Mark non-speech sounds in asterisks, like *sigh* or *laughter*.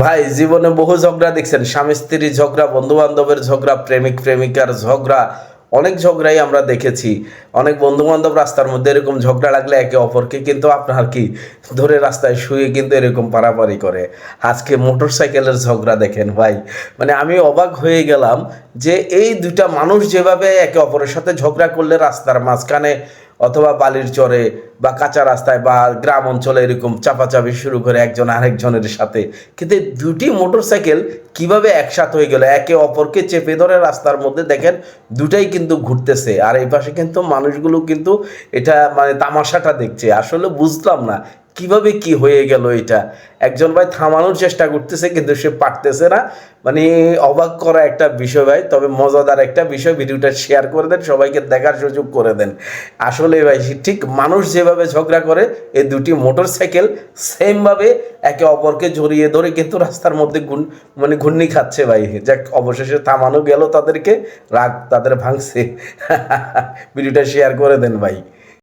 ভাই, জীবনে বহু ঝগড়া দেখছেন। স্বামী স্ত্রীর ঝগড়া বন্ধু বান্ধবের ঝগড়া, প্রেমিক, প্রেমিকার ঝগড়া, অনেক ঝগড়াই আমরা দেখেছি। অনেক বন্ধু বান্ধব রাস্তার মধ্যে এরকম ঝগড়া লাগলে একে অপরকে কিন্তু আপনার কি ধরে রাস্তায় শুয়ে কিন্তু এরকম পারাপারি করে। আজকে মোটর সাইকেলের ঝগড়া দেখেন ভাই। মানে আমি অবাক হয়ে গেলাম যে এই দুটা মানুষ যেভাবে একে অপরের সাথে ঝগড়া করলে রাস্তার মাঝখানে অথবা বালির চরে বা কাঁচা রাস্তায় বা গ্রাম অঞ্চলে এরকম চাপাচাপি শুরু করে একজন আরেকজনের সাথে। কিন্তু দুটি মোটরসাইকেল কীভাবে একসাথ হয়ে গেল? একে অপরকে চেপে ধরে রাস্তার মধ্যে দেখেন দুটাই কিন্তু ঘুরতেছে। আর এই পাশে কিন্তু মানুষগুলো কিন্তু এটা মানে তামাশাটা দেখছে। আসলে বুঝলাম না কীভাবে কি হয়ে গেল এটা? একজন ভাই থামানোর চেষ্টা করতেছে, কিন্তু সে পারতেছে না। মানে অবাক করা একটা বিষয় ভাই, তবে মজাদার একটা বিষয়, ভিডিওটা শেয়ার করে দেন, সবাইকে দেখার সুযোগ করে দেন। আসলে ভাই ঠিক মানুষ যেভাবে ঝগড়া করে এই দুটি মোটর সাইকেল সেমভাবে একে অপরকে জড়িয়ে ধরে কিন্তু রাস্তার মধ্যে গুন মানে ঘূর্ণি খাচ্ছে ভাই। যাক, অবশেষে থামানো গেল তাদেরকে, রাগ তাদের ভাঙছে। *laughs* ভিডিওটা শেয়ার করে দেন ভাই।